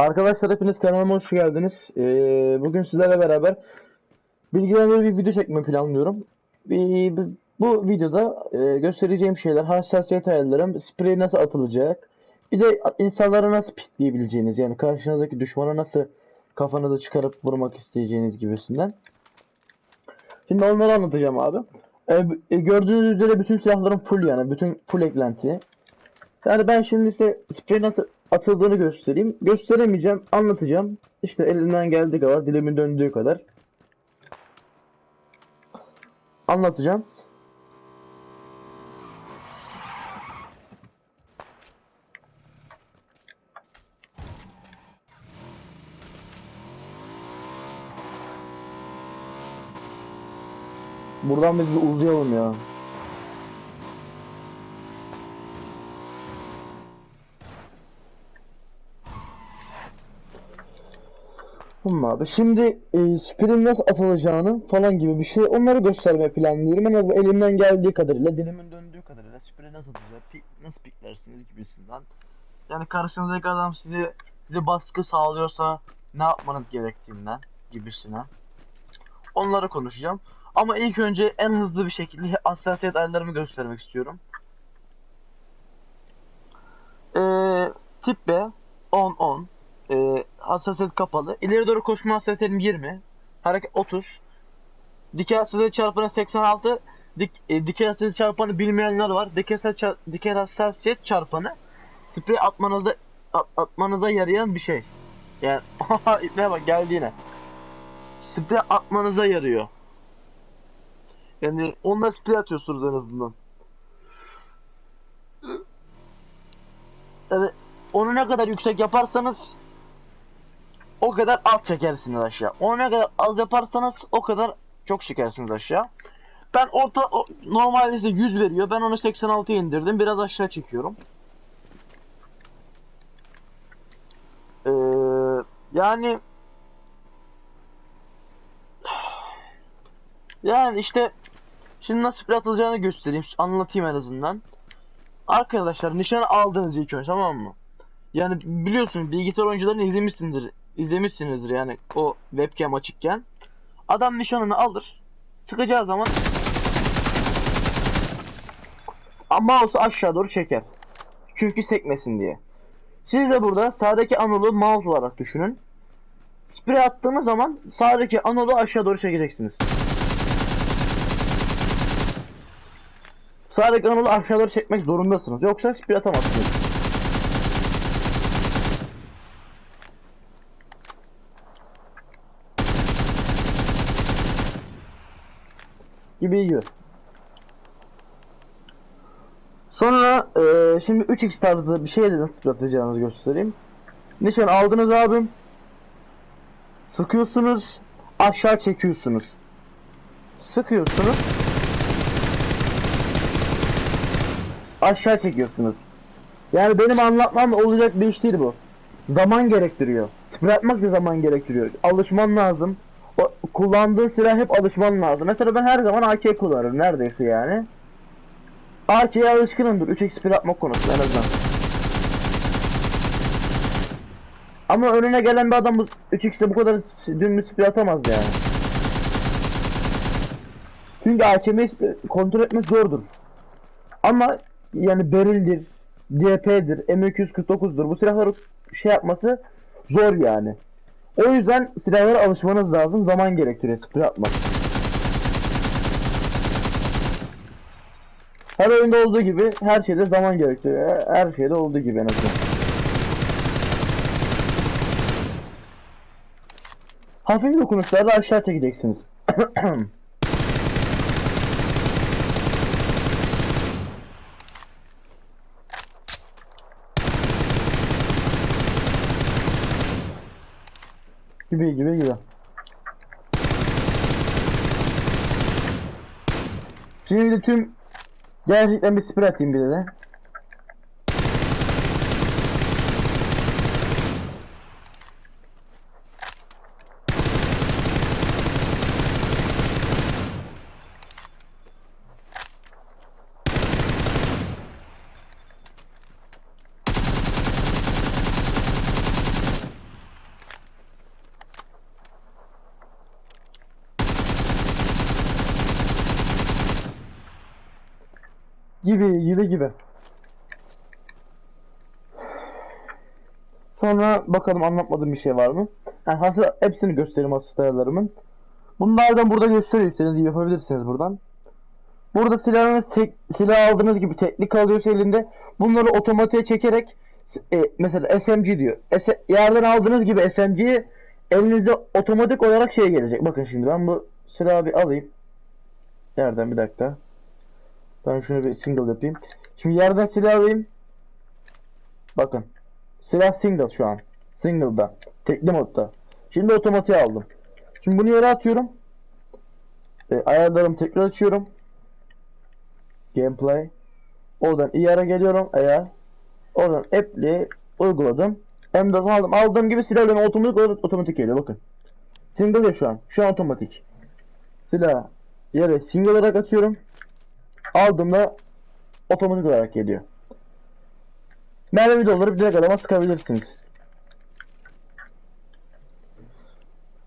Arkadaşlar hepiniz kanalıma hoş geldiniz. Ee, bugün sizlerle beraber bilgilendirici bir video çekmeyi planlıyorum. Ee, bu- videoda e, göstereceğim şeyler hassasiyet ayarlarım, sprey nasıl atılacak, bir de insanlara nasıl pikleyebileceğiniz yani karşınızdaki düşmana nasıl kafanızı çıkarıp vurmak isteyeceğiniz gibisinden. Şimdi onları anlatacağım abi. Ee, gördüğünüz üzere bütün silahlarım full yani bütün full eklenti. Yani ben şimdi size sprey nasıl atıldığını göstereyim. Gösteremeyeceğim, anlatacağım. İşte elimden geldiği kadar, dilimin döndüğü kadar. Anlatacağım. Buradan biz bir uzayalım ya. Tamam abi. Şimdi e, sprint nasıl atılacağını falan gibi bir şey onları göstermeye planlıyorum. En azından elimden geldiği kadarıyla, dilimin döndüğü kadarıyla sprint nasıl atılacak, pik, nasıl piklersiniz gibisinden. Yani karşınızdaki adam size size baskı sağlıyorsa ne yapmanız gerektiğinden gibisine. Onları konuşacağım. Ama ilk önce en hızlı bir şekilde hassasiyet ayarlarımı göstermek istiyorum. Ee, tip B 10 10 ee, hassasiyet kapalı. İleri doğru koşma hassasiyetim 20. Hareket 30. Dikey hassasiyet çarpanı 86. Dik, e, dikey hassasiyet çarpanı bilmeyenler var. Dikey, çar- dikey hassasiyet çarpanı sprey atmanıza at- atmanıza yarayan bir şey. Yani ipneye bak geldi yine. Sprey atmanıza yarıyor. Yani onunla sprey atıyorsunuz en azından. Evet. Onu ne kadar yüksek yaparsanız o kadar az çekersiniz aşağı. Onu ne kadar az yaparsanız o kadar çok çekersiniz aşağı. Ben orta o, normalde size 100 veriyor. Ben onu 86'ya indirdim. Biraz aşağı çekiyorum. Ee, yani yani işte şimdi nasıl bir atılacağını göstereyim. Anlatayım en azından. Arkadaşlar nişan aldınız ilk önce tamam mı? Yani biliyorsunuz bilgisayar oyuncularını izlemişsinizdir. İzlemişsinizdir yani o webcam açıkken. Adam nişanını alır. Sıkacağı zaman mouse'u aşağı doğru çeker. Çünkü sekmesin diye. Siz de burada sağdaki anolu mouse olarak düşünün. Sprey attığınız zaman sağdaki anolu aşağı doğru çekeceksiniz. Sağdaki anolu aşağı doğru çekmek zorundasınız. Yoksa sprey atamazsınız. Gibi gibi. Sonra eee, şimdi 3x tarzı bir şeyle nasıl atacağınızı göstereyim. Nişan aldınız abim. Sıkıyorsunuz. Aşağı çekiyorsunuz. Sıkıyorsunuz. Aşağı çekiyorsunuz. Yani benim anlatmam olacak bir iş değil bu. Zaman gerektiriyor. Sprey atmak da zaman gerektiriyor. Alışman lazım. O, kullandığın silah hep alışman lazım. Mesela ben her zaman AK kullanırım neredeyse yani. AK'ye alışkınımdır 3x sprey atmak konusunda en azından. Ama önüne gelen bir adam bu 3x'e bu kadar dümdüz sprey atamaz yani. Çünkü AKM'yi kontrol etmek zordur. Ama yani Beril'dir, DP'dir, M249'dur bu silahları şey yapması zor yani. O yüzden silahlara alışmanız lazım. Zaman gerektiriyor sprey atmak. Her oyunda olduğu gibi her şeyde zaman gerektiriyor. Her şeyde olduğu gibi en azından. Hafif dokunuşlarda aşağı çekeceksiniz. gibi gibi gibi. Şimdi tüm gerçekten bir sprey atayım bir de. Gibi gibi gibi. Sonra bakalım anlatmadığım bir şey var mı? Yani hasıl hepsini göstereyim asist ayarlarımın. Bunlardan burada gösterirseniz yapabilirsiniz buradan. Burada silahınız tek, silah aldığınız gibi teknik alıyorsa elinde bunları otomatiğe çekerek e, mesela SMG diyor. S- yerden aldığınız gibi SMG'yi elinizde otomatik olarak şey gelecek. Bakın şimdi ben bu silahı bir alayım. Yerden bir dakika. Ben şunu bir single yapayım. Şimdi yerden silah alayım. Bakın. Silah single şu an. Single'da. Tekli modda. Şimdi otomatiğe aldım. Şimdi bunu yere atıyorum. E, ayarlarımı tekrar açıyorum. Gameplay. Oradan IR'a geliyorum eğer. Oradan app'li uyguladım. M4 aldım. Aldığım gibi silahlarım otomatik otomatik geliyor bakın. Single ya şu an. Şu an otomatik. Silah yere single olarak atıyorum. Aldığımda otomatik olarak geliyor. Mermi doldurup direkt adama sıkabilirsiniz.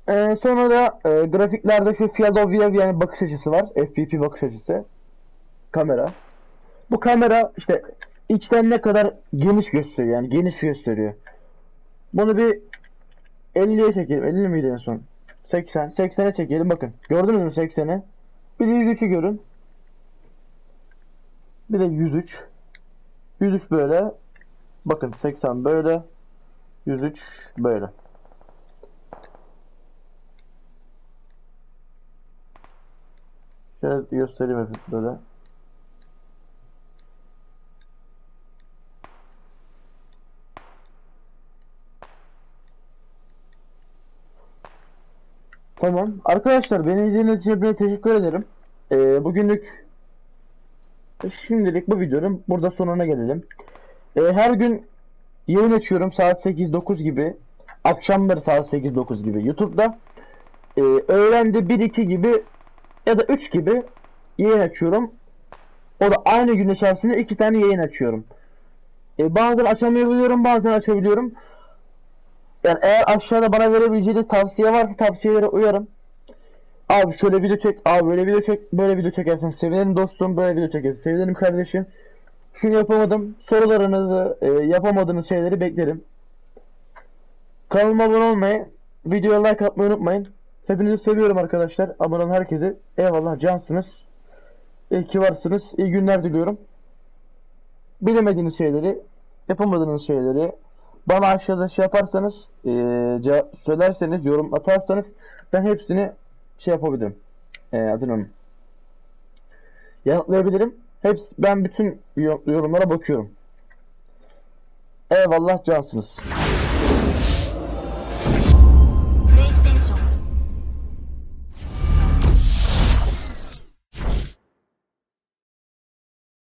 Ee, sonra da e, grafiklerde şu Field of View yani bakış açısı var. FPP bakış açısı. Kamera. Bu kamera işte içten ne kadar geniş gösteriyor yani geniş gösteriyor. Bunu bir 50'ye çekelim. 50 miydi en son? 80. 80'e çekelim bakın. Gördünüz mü 80'i? Bir de 103'ü görün. Bir de 103. 103 böyle. Bakın 80 böyle. 103 böyle. Şöyle göstereyim böyle. Tamam. Arkadaşlar beni izlediğiniz için teşekkür ederim. Ee, bugünlük şimdilik bu videonun burada sonuna gelelim. Ee, her gün yayın açıyorum saat 8-9 gibi. Akşamları saat 8-9 gibi YouTube'da. Ee, öğlende 1-2 gibi ya da 3 gibi yayın açıyorum. O da aynı gün içerisinde iki tane yayın açıyorum. Ee, bazen açamayabiliyorum bazen açabiliyorum. Yani eğer aşağıda bana verebileceğiniz tavsiye varsa tavsiyelere uyarım. Abi şöyle video çek, abi böyle video çek, böyle video çekersen sevinirim dostum, böyle video çekersen sevinirim kardeşim. Şunu yapamadım, sorularınızı, e, yapamadığınız şeyleri beklerim. Kanalıma abone olmayı, videoya like atmayı unutmayın. Hepinizi seviyorum arkadaşlar. Abone olan herkese eyvallah cansınız. İyi ki varsınız. İyi günler diliyorum. Bilemediğiniz şeyleri, yapamadığınız şeyleri bana aşağıda şey yaparsanız, e, söylerseniz, yorum atarsanız ben hepsini şey yapabilirim. E, adını unuttum. yanıtlayabilirim. Hepsi, ben bütün yor- yorumlara bakıyorum. Eyvallah cansınız.